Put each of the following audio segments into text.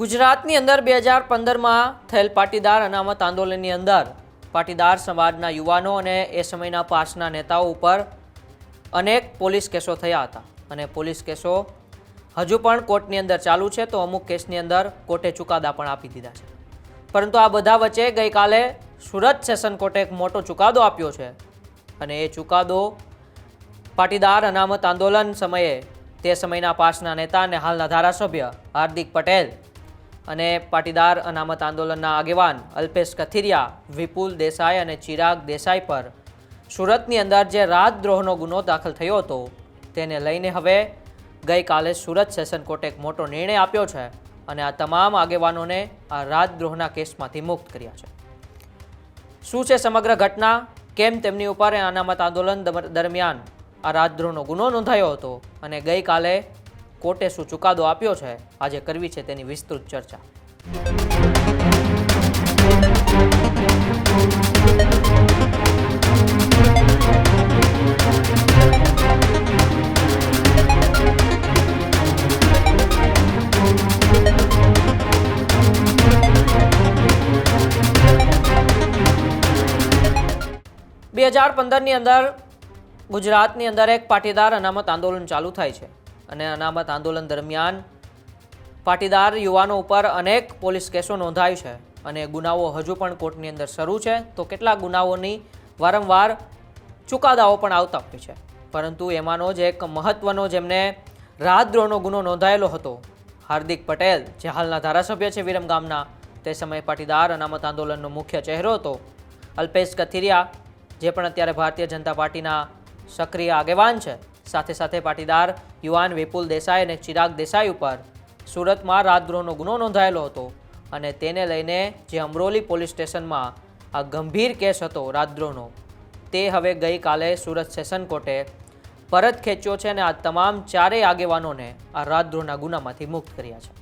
ગુજરાતની અંદર બે હજાર પંદરમાં થયેલ પાટીદાર અનામત આંદોલનની અંદર પાટીદાર સમાજના યુવાનો અને એ સમયના પાસના નેતાઓ ઉપર અનેક પોલીસ કેસો થયા હતા. અને પોલીસ કેસો હજુ પણ કોર્ટની અંદર ચાલુ છે, તો અમુક કેસની અંદર કોર્ટે ચુકાદા પણ આપી દીધા છે. પરંતુ આ બધા વચ્ચે ગઈકાલે સુરત સેશન કોર્ટે એક મોટો ચુકાદો આપ્યો છે. અને એ ચુકાદો પાટીદાર અનામત આંદોલન સમયે તે સમયના પાસના નેતા અને હાલના ધારાસભ્ય હાર્દિક પટેલ અને પાટીદાર અનામત આંદોલનના આગેવાન અલ્પેશ કથિરિયા, વિપુલ દેસાઈ અને ચિરાગ દેસાઈ પર. સુરતની અંદર જે રાજદ્રોહનો ગુનો દાખલ થયો હતો, તેને લઈને હવે ગઈકાલે સુરત સેશન કોર્ટે એક મોટો નિર્ણય આપ્યો છે અને આ તમામ આગેવાનોને આ રાજદ્રોહના કેસમાંથી મુક્ત કર્યા છે. શું છે સમગ્ર ઘટના? કેમ તેમની ઉપર અનામત આંદોલન દરમિયાન આ રાજદ્રોહનો ગુનો નોંધાયો હતો અને ગઈકાલે કોર્ટે શું ચુકાદો આપ્યો છે? આજે કરવી છે તેની વિસ્તૃત ચર્ચા. બે હજાર પંદરની અંદર ગુજરાતની અંદર એક પાટીદાર અનામત આંદોલન ચાલુ થાય છે. અને અનામત આંદોલન દરમિયાન પાટીદાર યુવાનો ઉપર અનેક પોલીસ કેસો નોંધાય છે અને ગુનાઓ હજુ પણ કોર્ટની અંદર શરૂ છે. તો કેટલાક ગુનાઓની વારંવાર ચુકાદાઓ પણ આવતા હોય છે. પરંતુ એમાંનો જ એક મહત્વનો જેમને રાજદ્રોહનો ગુનો નોંધાયેલો હતો, હાર્દિક પટેલ, જે હાલના ધારાસભ્ય છે વિરમ ગામના. તે સમયે પાટીદાર અનામત આંદોલનનો મુખ્ય ચહેરો હતો. અલ્પેશ કથિરિયા, જે પણ અત્યારે ભારતીય જનતા પાર્ટીના સક્રિય આગેવાન છે સાથે સાથે પાટીદાર યુવાન વિપુલ દેસાઈ અને ચિરાગ દેસાઈ ઉપર સુરતમાં રાજદ્રોહનો ગુનો નોંધાયેલો હતો અને તેને લઈને જે અમરોલી પોલીસ સ્ટેશનમાં આ ગંભીર કેસ હતો રાજદ્રોહનો તે હવે ગઈકાલે સુરત સેશન કોર્ટે પરત ખેંચ્યો છે અને આ તમામ ચારેય આગેવાનોને આ રાજદ્રોહના ગુનામાંથી મુક્ત કર્યા છે.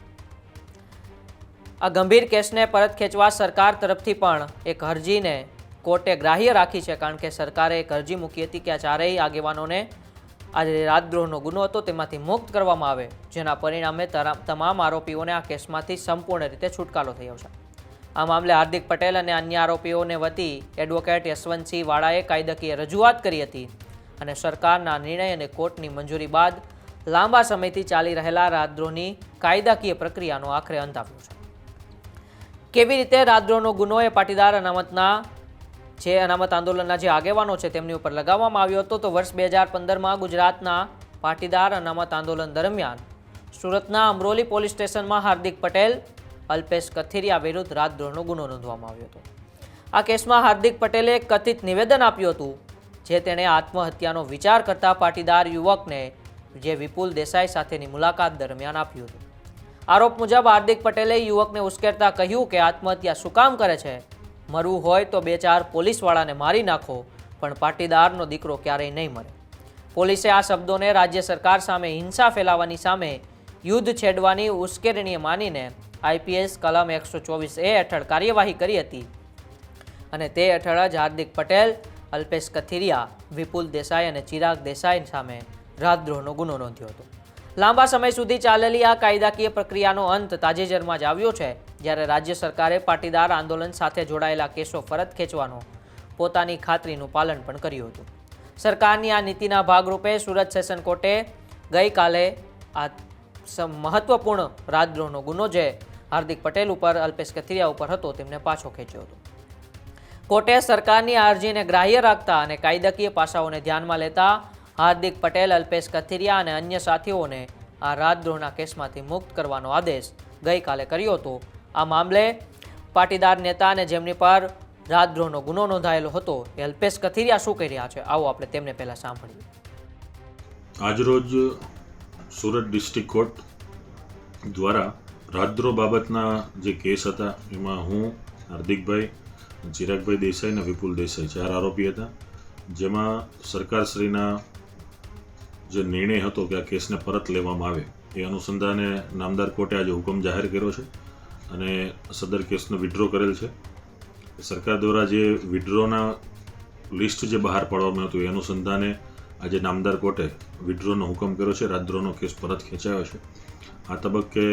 આ ગંભીર કેસને પરત ખેંચવા સરકાર તરફથી પણ એક અરજીને કોર્ટે ગ્રાહ્ય રાખી છે, કારણ કે સરકારે એક અરજી મૂકી હતી કે આ ચારેય આગેવાનોને આ જે રાજદ્રોહનો ગુનો હતો, તેમાંથી મુક્ત કરવામાં આવે, જેના પરિણામે તમામ આરોપીઓને આ કેસમાંથી સંપૂર્ણ રીતે છુટકારો થયો છે. આ મામલે હાર્દિક પટેલ અને અન્ય આરોપીઓને વતી એડવોકેટ યશવંતસિંહ વાળાએ કાયદાકીય રજૂઆત કરી હતી અને સરકારના નિર્ણય અને કોર્ટની મંજૂરી બાદ લાંબા સમયથી ચાલી રહેલા રાજદ્રોહની કાયદાકીય પ્રક્રિયાનો આખરે અંત આવ્યો છે. કેવી રીતે રાજદ્રોહનો ગુનો એ પાટીદાર અનામતના જે અનામત આંદોલનના જે આગેવાનો છે તેમની ઉપર લગાવવામાં આવ્યો હતો, તો વર્ષ બે હજાર પંદરમાં ગુજરાતના પાટીદાર અનામત આંદોલન દરમિયાન સુરતના અમરોલી પોલીસ સ્ટેશનમાં હાર્દિક પટેલ, અલ્પેશ કથિરિયા વિરુદ્ધ રાજદ્રોહનો ગુનો નોંધવામાં આવ્યો હતો. આ કેસમાં હાર્દિક પટેલે કથિત નિવેદન આપ્યું હતું, જે તેણે આત્મહત્યાનો વિચાર કરતા પાટીદાર યુવકને જે વિપુલ દેસાઈ સાથેની મુલાકાત દરમિયાન આપ્યું હતું. આરોપ મુજબ હાર્દિક પટેલે યુવકને ઉશ્કેરતા કહ્યું કે આત્મહત્યા શું કામ કરે છે? મરવું હોય તો બે ચાર પોલીસવાળાને મારી નાખો, પણ પાટીદારનો દીકરો ક્યારેય નહીં મરે. પોલીસે આ શબ્દોને રાજ્ય સરકાર સામે હિંસા ફેલાવવાની સામે યુદ્ધ છેડવાની ઉશ્કેરણીએ માનીને આઈપીએસ કલમ એકસો ચોવીસ એ હેઠળ કાર્યવાહી કરી હતી. અને તે હેઠળ જ હાર્દિક પટેલ, અલ્પેશ કથિરિયા, વિપુલ દેસાઈ અને ચિરાગ દેસાઈ સામે રાજદ્રોહનો ગુનો નોંધ્યો હતો. લાંબા સમય સુધી ચાલેલી આ કાયદાકીય પ્રક્રિયાનો અંત તાજેતરમાં જ આવ્યો છે. જ્યારે રાજ્ય સરકારે પાટીદાર આંદોલન સાથે જોડાયેલા કેસો પરત ખેંચવાનો પોતાની ખાતરીનું પાલન પણ કર્યું હતું. સરકારની આ નીતિના ભાગરૂપે સુરત સેશન કોર્ટે ગઈકાલે આ મહત્વપૂર્ણ રાજદ્રોહનો ગુનો જે હાર્દિક પટેલ ઉપર, અલ્પેશ કથિરિયા ઉપર હતો, તેમને પાછો ખેંચ્યો હતો. કોર્ટે સરકારની અરજીને ગ્રાહ્ય રાખતા અને કાયદાકીય પાસાઓને ધ્યાનમાં લેતા હાર્દિક પટેલ, અલ્પેશ કથિરિયા અને અન્ય સાથીઓને આ રાજદ્રોહના કેસમાંથી મુક્ત કરવાનો આદેશ ગઈકાલે કર્યો હતો. આ મામલે પાટીદાર નેતા અને જેમની પર રાજદ્રોહનો ગુનો નોંધાયેલો હતો એ અલ્પેશ કથિરિયા શું કહી રહ્યા છે? આવો આપણે તેમને પહેલા સાંભળીએ. આજરોજ સુરત ડિસ્ટ્રિક્ટ કોર્ટ દ્વારા રાજદ્રોહ બાબતના જે કેસ હતા, એમાં હું, હાર્દિકભાઈ, ચિરાગભાઈ દેસાઈ અને વિપુલ દેસાઈ ચાર આરોપી હતા, જેમાં સરકારશ્રીના જે નિર્ણય હતો કે આ કેસને પરત લેવામાં આવે, એ અનુસંધાને નામદાર કોર્ટે આજે હુકમ જાહેર કર્યો છે. અને સદર કેસનો વિડ્રો કરેલ છે. સરકાર દ્વારા જે વિડ્રોના લિસ્ટ જે બહાર પાડવામાં હતું, એ અનુસંધાને આજે નામદાર કોર્ટે વિડ્રોનો હુકમ કર્યો છે. રાજદ્રોહનો કેસ પરત ખેંચાયો છે. આ તબક્કે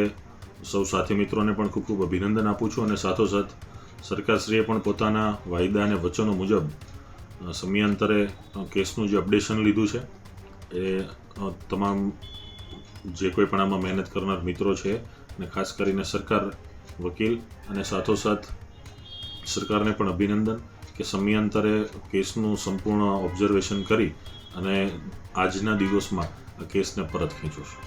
સૌ સાથી મિત્રોને પણ ખૂબ ખૂબ અભિનંદન આપું છું અને સાથોસાથ સરકારશ્રીએ પણ પોતાના વાયદા અને વચનો મુજબ સમયાંતરે કેસનું જે અપડેશન લીધું છે, એ તમામ જે કોઈ પણ આમાં મહેનત કરનાર મિત્રો છે અને ખાસ કરીને સરકાર વકીલ અને સાથોસાથ સરકારને પણ અભિનંદન કે સમયાંતરે કેસનું સંપૂર્ણ ઓબ્ઝર્વેશન કરી અને આજના દિવસમાં આ કેસને પરત ખેંચો. છે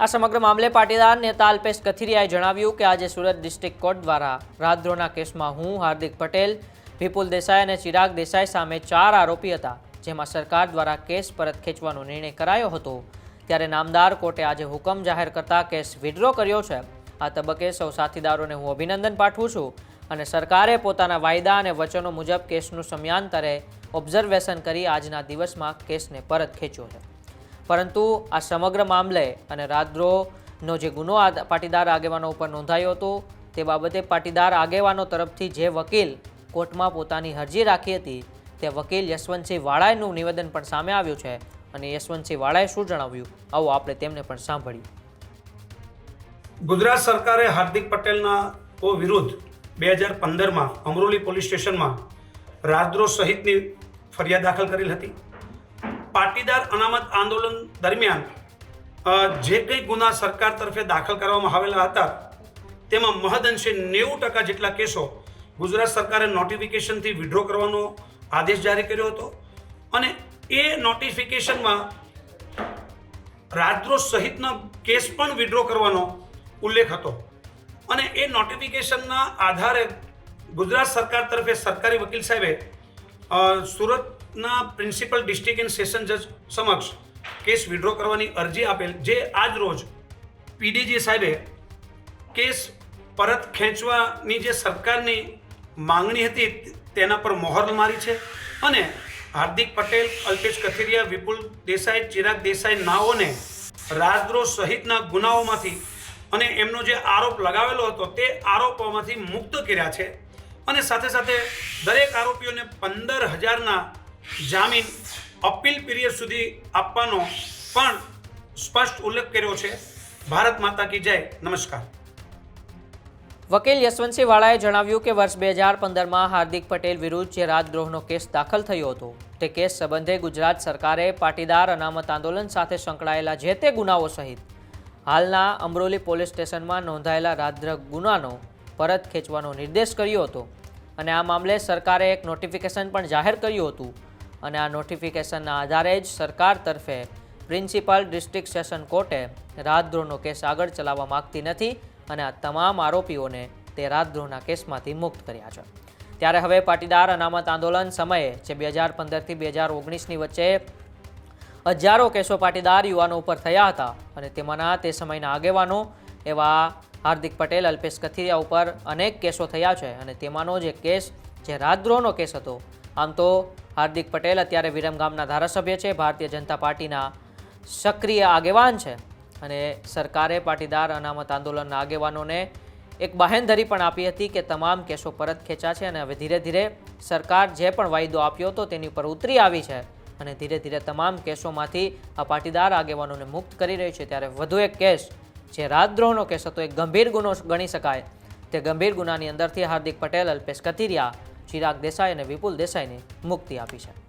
આ સમગ્ર મામલે પાટીદાર નેતા અલ્પેશ કથિરિયાએ જણાવ્યું કે આજે સુરત ડિસ્ટ્રિક્ટ કોર્ટ દ્વારા રાજદ્રોહના કેસમાં હું, હાર્દિક પટેલ, વિપુલ દેસાઈ અને ચિરાગ દેસાઈ સામે ચાર આરોપી હતા, જેમાં સરકાર દ્વારા કેસ પરત ખેંચવાનો નિર્ણય કરાયો હતો. ત્યારે નામદાર કોર્ટે આજે હુકમ જાહેર કરતા કેસ વિડ્રો કર્યો છે. આ તબક્કે સૌ સાથીદારોને હું અભિનંદન પાઠવું છું અને સરકારે પોતાના વાયદા અને વચનો મુજબ કેસનું સમયાંતરે ઓબ્ઝર્વેશન કરી આજના દિવસમાં કેસને પરત ખેંચ્યો છે. પરંતુ આ સમગ્ર મામલે અને રાજદ્રોહનો જે ગુનો પાટીદાર આગેવાનો ઉપર નોંધાયો હતો, તે બાબતે પાટીદાર આગેવાનો તરફથી જે વકીલ કોર્ટમાં પોતાની અરજી રાખી હતી, તે વકીલ યશવંતસિંહ વાળાનું નિવેદન પણ સામે આવ્યું છે અને યશવંતસિંહ વાળાએ શું જણાવ્યું? આવો આપણે તેમને પણ સાંભળ્યું ગુજરાત સરકારે હાર્દિક પટેલના ઓ વિરુદ્ધ બે હજાર પંદરમાં અમરોલી પોલીસ સ્ટેશનમાં રાજદ્રોહ સહિતની ફરિયાદ દાખલ કરેલ હતી. પાટીદાર અનામત આંદોલન દરમિયાન જે કંઈ ગુના સરકાર તરફે દાખલ કરવામાં આવેલા હતા, તેમાં મહદઅંશે નેવું ટકા જેટલા કેસો ગુજરાત સરકારે નોટિફિકેશનથી વિડ્રો કરવાનો આદેશ જારી કર્યો હતો અને એ નોટિફિકેશનમાં રાજદ્રોહ સહિતનો કેસ પણ વિડ્રો કરવાનો ઉલ્લેખ હતો. અને એ નોટિફિકેશનના આધારે ગુજરાત સરકાર તરફે સરકારી વકીલ સાહેબે સુરતના પ્રિન્સિપલ ડિસ્ટ્રિક્ટ એન્ડ સેશન જજ સમક્ષ કેસ વિડ્રો કરવાની અરજી આપેલ, જે આજ રોજ પીડીજી સાહેબે કેસ પરત ખેંચવાની જે સરકારની માંગણી હતી તેના પર મોહર મારી છે. અને હાર્દિક પટેલ, અલ્પેશ કથિરિયા, વિપુલ દેસાઈ, ચિરાગ દેસાઈ નાઓને રાજદ્રોહ સહિતના ગુનાઓમાંથી અને એમનો જે આરોપ લગાવેલો હતો તે આરોપોમાંથી મુક્ત કર્યા છે. અને સાથે સાથે દરેક આરોપીઓને પંદર હજારના જામીન અપીલ પીરિયડ સુધી આપવાનો પણ સ્પષ્ટ ઉલ્લેખ કર્યો છે. ભારત માતા કી જય. નમસ્કાર. વકીલ યશવંતસિંહ વાળાએ જણાવ્યું કે વર્ષ બે હજાર પંદરમાં હાર્દિક પટેલ વિરુદ્ધ જે રાજદ્રોહનો કેસ દાખલ થયો હતો, તે કેસ સંબંધે ગુજરાત સરકારે પાટીદાર અનામત આંદોલન સાથે સંકળાયેલા જે તે ગુનાઓ સહિત હાલના અમરોલી પોલીસ સ્ટેશનમાં નોંધાયેલા રાજદ્રોહ ગુનાનો પરત ખેંચવાનો નિર્દેશ કર્યો હતો અને આ મામલે સરકારે એક નોટિફિકેશન પણ જાહેર કર્યું હતું. અને આ નોટિફિકેશનના આધારે જ સરકાર તરફે પ્રિન્સિપાલ ડિસ્ટ્રિક્ટ સેશન કોર્ટે રાજદ્રોહનો કેસ આગળ ચલાવવા માગતી નથી અને આ તમામ આરોપીઓને તે રાજદ્રોહના કેસમાંથી મુક્ત કર્યા છે. ત્યારે હવે પાટીદાર અનામત આંદોલન સમયે જે બે હજાર પંદરથી બે હજાર ઓગણીસની વચ્ચે હજારો કેસો પાટીદાર યુવાનો ઉપર થયા હતા અને તેમાંના તે સમયના આગેવાનો એવા હાર્દિક પટેલ, અલ્પેશ કથિરિયા ઉપર અનેક કેસો થયા છે અને તેમાંનો જે કેસ જે રાજદ્રોહનો કેસ હતો. આમ તો હાર્દિક પટેલ અત્યારે વિરમ ગામના ધારાસભ્ય છે, ભારતીય જનતા પાર્ટીના સક્રિય આગેવાન છે અને સરકારે પાટીદાર અનામત આંદોલનના આગેવાનોને એક બાહેંધરી પણ આપી હતી કે તમામ કેસો પરત ખેંચ્યા છે અને હવે ધીરે ધીરે સરકાર જે પણ વાયદો આપ્યો હતો તેની ઉપર ઉતરી આવી છે. અને ધીરે ધીરે તમામ કેસોમાંથી આ પાટીદાર આગેવાનોને મુક્ત કરી રહી છે. ત્યારે વધુ એક કેસ જે રાજદ્રોહનો કેસ હતો, એ ગંભીર ગુનો ગણી શકાય. તે ગંભીર ગુનાની અંદરથી હાર્દિક પટેલ, અલ્પેશ કથિરિયા, ચિરાગ દેસાઈ અને વિપુલ દેસાઈને મુક્તિ આપી છે.